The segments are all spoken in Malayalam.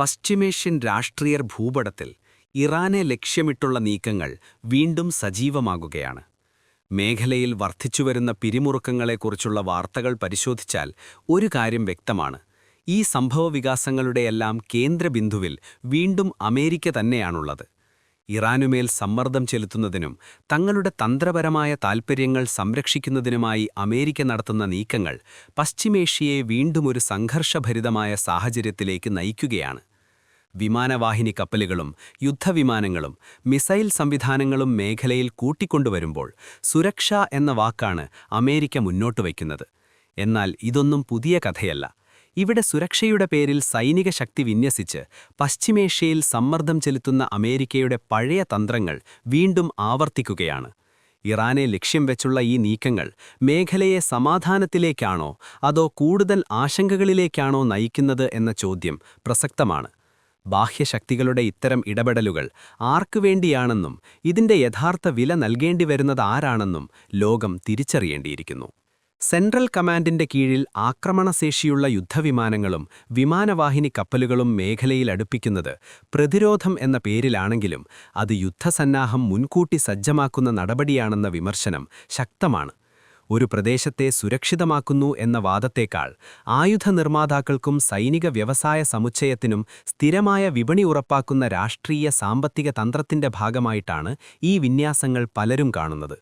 പശ്ചിമേഷ്യൻ രാഷ്ട്രീയർ ഭൂപടത്തിൽ ഇറാനെ ലക്ഷ്യമിട്ടുള്ള നീക്കങ്ങൾ വീണ്ടും സജീവമാകുകയാണ്. മേഖലയിൽ വർദ്ധിച്ചുവരുന്ന പിരിമുറുക്കങ്ങളെക്കുറിച്ചുള്ള വാർത്തകൾ പരിശോധിച്ചാൽ ഒരു കാര്യം വ്യക്തമാണ്. ഈ സംഭവവികാസങ്ങളുടെയെല്ലാം കേന്ദ്രബിന്ദുവിൽ വീണ്ടും അമേരിക്ക തന്നെയാണുള്ളത്. ഇറാനുമേൽ സമ്മർദ്ദം ചെലുത്തുന്നതിനും തങ്ങളുടെ തന്ത്രപരമായ താൽപ്പര്യങ്ങൾ സംരക്ഷിക്കുന്നതിനുമായി അമേരിക്ക നടത്തുന്ന നീക്കങ്ങൾ പശ്ചിമേഷ്യയെ വീണ്ടും ഒരു സംഘർഷഭരിതമായ സാഹചര്യത്തിലേക്ക് നയിക്കുകയാണ്. വിമാനവാഹിനി കപ്പലുകളും യുദ്ധവിമാനങ്ങളും മിസൈൽ സംവിധാനങ്ങളും മേഖലയിൽ കൂട്ടിക്കൊണ്ടുവരുമ്പോൾ സുരക്ഷ എന്ന വാക്കാണ് അമേരിക്ക മുന്നോട്ട് വയ്ക്കുന്നത്. എന്നാൽ ഇതൊന്നും പുതിയ കഥയല്ല. ഇവിടെ സുരക്ഷയുടെ പേരിൽ സൈനിക ശക്തി വിന്യസിച്ച് പശ്ചിമേഷ്യയിൽ സമ്മർദ്ദം ചെലുത്തുന്ന അമേരിക്കയുടെ പഴയ തന്ത്രങ്ങൾ വീണ്ടും ആവർത്തിക്കുകയാണ്. ഇറാനെ ലക്ഷ്യം വെച്ചുള്ള ഈ നീക്കങ്ങൾ മേഖലയെ സമാധാനത്തിലേക്കാണോ അതോ കൂടുതൽ ആശങ്കകളിലേക്കാണോ നയിക്കുന്നത് എന്ന ചോദ്യം പ്രസക്തമാണ്. ബാഹ്യശക്തികളുടെ ഇത്തരം ഇടപെടലുകൾ ആർക്കുവേണ്ടിയാണെന്നും ഇതിന്റെ യഥാർത്ഥ വില നൽകേണ്ടി വരുന്നത് ആരാണെന്നും ലോകം തിരിച്ചറിയേണ്ടിയിരിക്കുന്നു. സെൻട്രൽ കമാൻഡിന്റെ കീഴിൽ ആക്രമണശേഷിയുള്ള യുദ്ധവിമാനങ്ങളും വിമാനവാഹിനി കപ്പലുകളും മേഖലയിൽ അടുപ്പിക്കുന്നത് പ്രതിരോധം എന്ന പേരിലാണെങ്കിലും അത് യുദ്ധസന്നാഹം മുൻകൂട്ടി സജ്ജമാക്കുന്ന നടപടിയാണെന്ന വിമർശനം ശക്തമാണ്. ഒരു പ്രദേശത്തെ സുരക്ഷിതമാക്കുന്നു എന്ന വാദത്തേക്കാൾ ആയുധ നിർമ്മാതാക്കൾക്കും സൈനിക വ്യവസായ സമുച്ചയത്തിനും സ്ഥിരമായ വിപണി ഉറപ്പാക്കുന്ന രാഷ്ട്രീയ സാമ്പത്തിക തന്ത്രത്തിന്റെ ഭാഗമായിട്ടാണ് ഈ വിന്യാസങ്ങൾ പലരും കാണുന്നത്.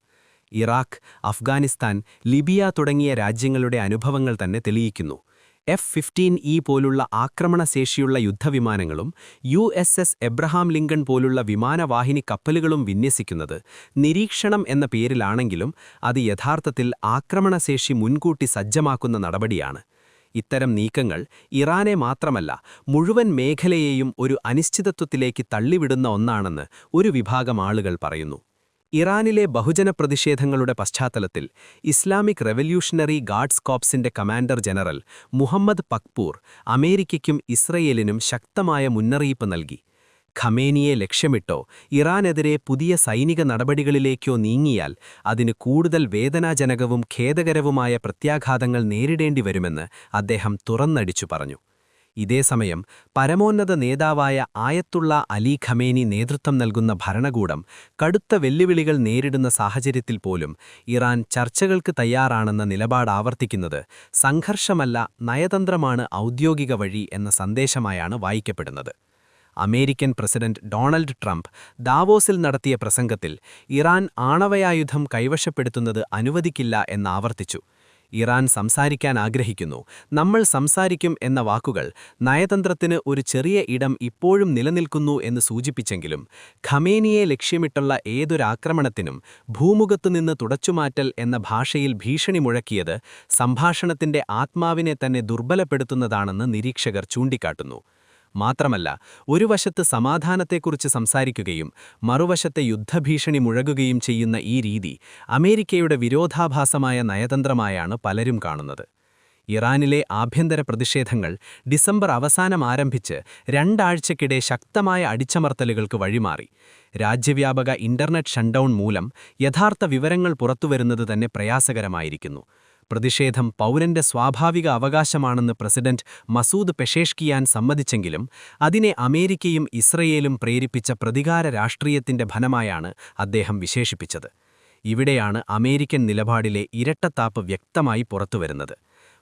ഇറാഖ് അഫ്ഗാനിസ്ഥാൻ ലിബിയ തുടങ്ങിയ രാജ്യങ്ങളുടെ അനുഭവങ്ങൾ തന്നെ തെളിയിക്കുന്നു. എഫ് ഫിഫ്റ്റീൻ ഇ പോലുള്ള ആക്രമണശേഷിയുള്ള യുദ്ധവിമാനങ്ങളും U S S Abraham Lincoln പോലുള്ള വിമാനവാഹിനി കപ്പലുകളും വിന്യസിക്കുന്നത് നിരീക്ഷണം എന്ന പേരിലാണെങ്കിലും അത് യഥാർത്ഥത്തിൽ ആക്രമണശേഷി മുൻകൂട്ടി സജ്ജമാക്കുന്ന നടപടിയാണ്. ഇത്തരം നീക്കങ്ങൾ ഇറാനെ മാത്രമല്ല മുഴുവൻ മേഖലയെയും ഒരു അനിശ്ചിതത്വത്തിലേക്ക് തള്ളിവിടുന്ന ഒന്നാണെന്ന് ഒരു വിഭാഗം ആളുകൾ പറയുന്നു. ഇറാനിലെ ബഹുജന പ്രതിഷേധങ്ങളുടെ പശ്ചാത്തലത്തിൽ ഇസ്ലാമിക് റെവല്യൂഷണറി ഗാർഡ്സ് കോപ്സിന്റെ കമാൻഡർ ജനറൽ മുഹമ്മദ് പക്പൂർ അമേരിക്കയ്ക്കും ഇസ്രയേലിനും ശക്തമായ മുന്നറിയിപ്പ് നൽകി. ഖമേനിയെ ലക്ഷ്യമിട്ടോ ഇറാനെതിരെ പുതിയ സൈനിക നടപടികളിലേക്കോ നീങ്ങിയാൽ അതിന് കൂടുതൽ വേദനാജനകവും ഖേദകരവുമായ പ്രത്യാഘാതങ്ങൾ നേരിടേണ്ടി വരുമെന്ന് അദ്ദേഹം തുറന്നടിച്ചു പറഞ്ഞു. ഇതേസമയം പരമോന്നത നേതാവായ ആയത്തുള്ള അലി ഖമേനി നേതൃത്വം നൽകുന്ന ഭരണകൂടം കടുത്ത വെല്ലുവിളികൾ നേരിടുന്ന സാഹചര്യത്തിൽ പോലും ഇറാൻ ചർച്ചകൾക്ക് തയ്യാറാണെന്ന നിലപാട് ആവർത്തിക്കുന്നത് സംഘർഷമല്ല നയതന്ത്രമാണ് ഔദ്യോഗിക വഴി എന്ന സന്ദേശമായാണ് വായിക്കപ്പെടുന്നത്. അമേരിക്കൻ പ്രസിഡന്റ് ഡൊണാൾഡ് ട്രംപ് ദാവോസിൽ നടത്തിയ പ്രസംഗത്തിൽ ഇറാൻ ആണവയായുധം കൈവശപ്പെടുത്തുന്നത് അനുവദിക്കില്ല എന്നാവർത്തിച്ചു ഇറാൻ സംസാരിക്കാൻ ആഗ്രഹിക്കുന്നു നമ്മൾ സംസാരിക്കും എന്ന വാക്കുകൾ നയതന്ത്രത്തിന് ഒരു ചെറിയ ഇടം ഇപ്പോഴും നിലനിൽക്കുന്നു എന്ന് സൂചിപ്പിച്ചെങ്കിലും ഖമേനിയെ ലക്ഷ്യമിട്ടുള്ള ഏതൊരാക്രമണത്തിനും ഭൂമുഖത്തുനിന്ന് തുടച്ചുമാറ്റൽ എന്ന ഭാഷയിൽ ഭീഷണി മുഴക്കിയത് സംഭാഷണത്തിന്റെ ആത്മാവിനെ തന്നെ ദുർബലപ്പെടുത്തുന്നതാണെന്ന് നിരീക്ഷകർ ചൂണ്ടിക്കാട്ടുന്നു. മാത്രമല്ല ഒരു വശത്ത് സമാധാനത്തെക്കുറിച്ച് സംസാരിക്കുകയും മറുവശത്തെ യുദ്ധഭീഷണി മുഴകുകയും ചെയ്യുന്ന ഈ രീതി അമേരിക്കയുടെ വിരോധാഭാസമായ നയതന്ത്രമായാണ് പലരും കാണുന്നത്. ഇറാനിലെ ആഭ്യന്തര പ്രതിഷേധങ്ങൾ ഡിസംബർ അവസാനം ആരംഭിച്ച് രണ്ടാഴ്ചക്കിടെ ശക്തമായ അടിച്ചമർത്തലുകൾക്ക് വഴിമാറി. രാജ്യവ്യാപക ഇന്റർനെറ്റ് ഷൺഡൗൺ മൂലം യഥാർത്ഥ വിവരങ്ങൾ പുറത്തുവരുന്നത് തന്നെ പ്രയാസകരമായിരിക്കുന്നു. പ്രതിഷേധം പൗരന്റെ സ്വാഭാവിക അവകാശമാണെന്ന് പ്രസിഡന്റ് മസൂദ് പെഷേഷ്കിയാൻ സമ്മതിച്ചെങ്കിലും അതിനെ അമേരിക്കയും ഇസ്രയേലും പ്രേരിപ്പിച്ച പ്രതികാര രാഷ്ട്രീയത്തിന്റെ ഫലമായാണ് അദ്ദേഹം വിശേഷിപ്പിച്ചത്. ഇവിടെയാണ് അമേരിക്കൻ നിലപാടിലെ ഇരട്ടത്താപ്പ് വ്യക്തമായി പുറത്തുവരുന്നത്.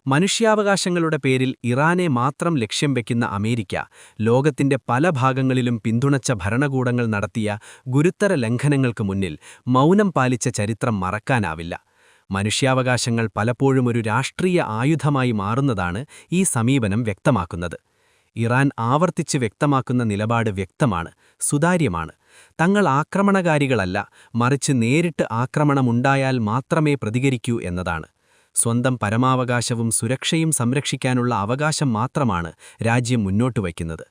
മനുഷ്യാവകാശങ്ങളുടെ പേരിൽ ഇറാനെ മാത്രം ലക്ഷ്യം വെക്കുന്ന അമേരിക്ക ലോകത്തിന്റെ പല ഭാഗങ്ങളിലും പിന്തുണച്ച ഭരണകൂടങ്ങൾ നടത്തിയ ഗുരുത്തര ലംഘനങ്ങൾക്ക് മുന്നിൽ മൗനം പാലിച്ച ചരിത്രം മറക്കാനാവില്ല. മനുഷ്യാവകാശങ്ങൾ പലപ്പോഴും ഒരു രാഷ്ട്രീയ ആയുധമായി മാറുന്നതാണ് ഈ സമീപനം വ്യക്തമാക്കുന്നത്. ഇറാൻ ആവർത്തിച്ച് വ്യക്തമാക്കുന്ന നിലപാട് വ്യക്തമാണ് സുതാര്യമാണ്. തങ്ങൾ ആക്രമണകാരികളല്ല മറിച്ച് നേരിട്ട് ആക്രമണമുണ്ടായാൽ മാത്രമേ പ്രതികരിക്കൂ എന്നതാണ്. സ്വന്തം പരമാവകാശവും സുരക്ഷയും സംരക്ഷിക്കാനുള്ള അവകാശം മാത്രമാണ് രാജ്യം മുന്നോട്ട് വയ്ക്കുന്നത്.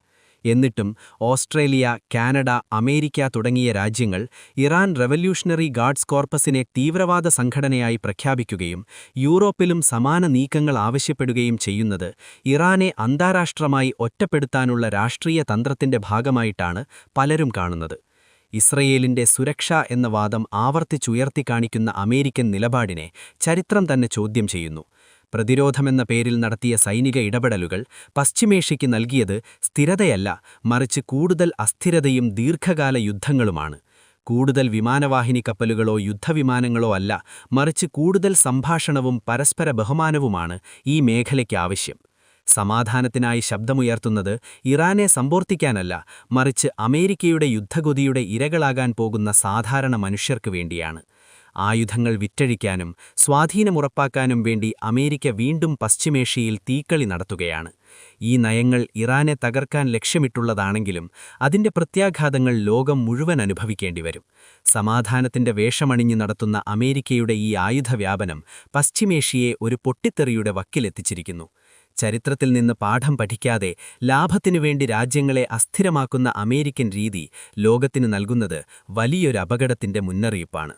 എന്നിട്ടും ഓസ്ട്രേലിയ കാനഡ അമേരിക്ക തുടങ്ങിയ രാജ്യങ്ങൾ ഇറാൻ റെവല്യൂഷണറി ഗാർഡ്സ് കോർപ്പസിനെ തീവ്രവാദ സംഘടനയായി പ്രഖ്യാപിക്കുകയും യൂറോപ്പിലും സമാന നീക്കങ്ങൾ ആവശ്യപ്പെടുകയും ചെയ്യുന്നത് ഇറാനെ അന്താരാഷ്ട്രമായി ഒറ്റപ്പെടുത്താനുള്ള രാഷ്ട്രീയ തന്ത്രത്തിന്റെ ഭാഗമായിട്ടാണ് പലരും കാണുന്നത്. ഇസ്രയേലിന്റെ സുരക്ഷ എന്ന വാദം ആവർത്തിച്ചുയർത്തിക്കാണിക്കുന്ന അമേരിക്കൻ നിലപാടിനെ ചരിത്രം തന്നെ ചോദ്യം ചെയ്യുന്നു. പ്രതിരോധമെന്ന പേരിൽ നടത്തിയ സൈനിക ഇടപെടലുകൾ പശ്ചിമേഷ്യയ്ക്ക് നൽകിയത് സ്ഥിരതയല്ല മറിച്ച് കൂടുതൽ അസ്ഥിരതയും ദീർഘകാല യുദ്ധങ്ങളുമാണ്. കൂടുതൽ വിമാനവാഹിനി കപ്പലുകളോ യുദ്ധവിമാനങ്ങളോ അല്ല മറിച്ച് കൂടുതൽ സംഭാഷണവും പരസ്പര ബഹുമാനവുമാണ് ഈ മേഖലയ്ക്ക് ആവശ്യം. സമാധാനത്തിനായി ശബ്ദമുയർത്തുന്നത് ഇറാനെ സമ്പോർത്തിക്കാനല്ല മറിച്ച് അമേരിക്കയുടെ യുദ്ധഗതിയുടെ ഇരകളാകാൻ പോകുന്ന സാധാരണ മനുഷ്യർക്കു വേണ്ടിയാണ്. ആയുധങ്ങൾ വിറ്റഴിക്കാനും സ്വാധീനമുറപ്പാക്കാനും വേണ്ടി അമേരിക്ക വീണ്ടും പശ്ചിമേഷ്യയിൽ തീക്കളി നടത്തുകയാണ്. ഈ നയങ്ങൾ ഇറാനെ തകർക്കാൻ ലക്ഷ്യമിട്ടുള്ളതാണെങ്കിലും അതിന്റെ പ്രത്യാഘാതങ്ങൾ ലോകം മുഴുവൻ അനുഭവിക്കേണ്ടിവരും സമാധാനത്തിന്റെ വേഷമണിഞ്ഞ് നടത്തുന്ന അമേരിക്കയുടെ ഈ ആയുധവ്യാപനം പശ്ചിമേഷ്യയെ ഒരു പൊട്ടിത്തെറിയുടെ വക്കിലെത്തിച്ചിരിക്കുന്നു. ചരിത്രത്തിൽ നിന്ന് പാഠം പഠിക്കാതെ ലാഭത്തിനു വേണ്ടി രാജ്യങ്ങളെ അസ്ഥിരമാക്കുന്ന അമേരിക്കൻ രീതി ലോകത്തിന് നൽകുന്നത് വലിയൊരു അപകടത്തിന്റെ മുന്നറിയിപ്പാണ്.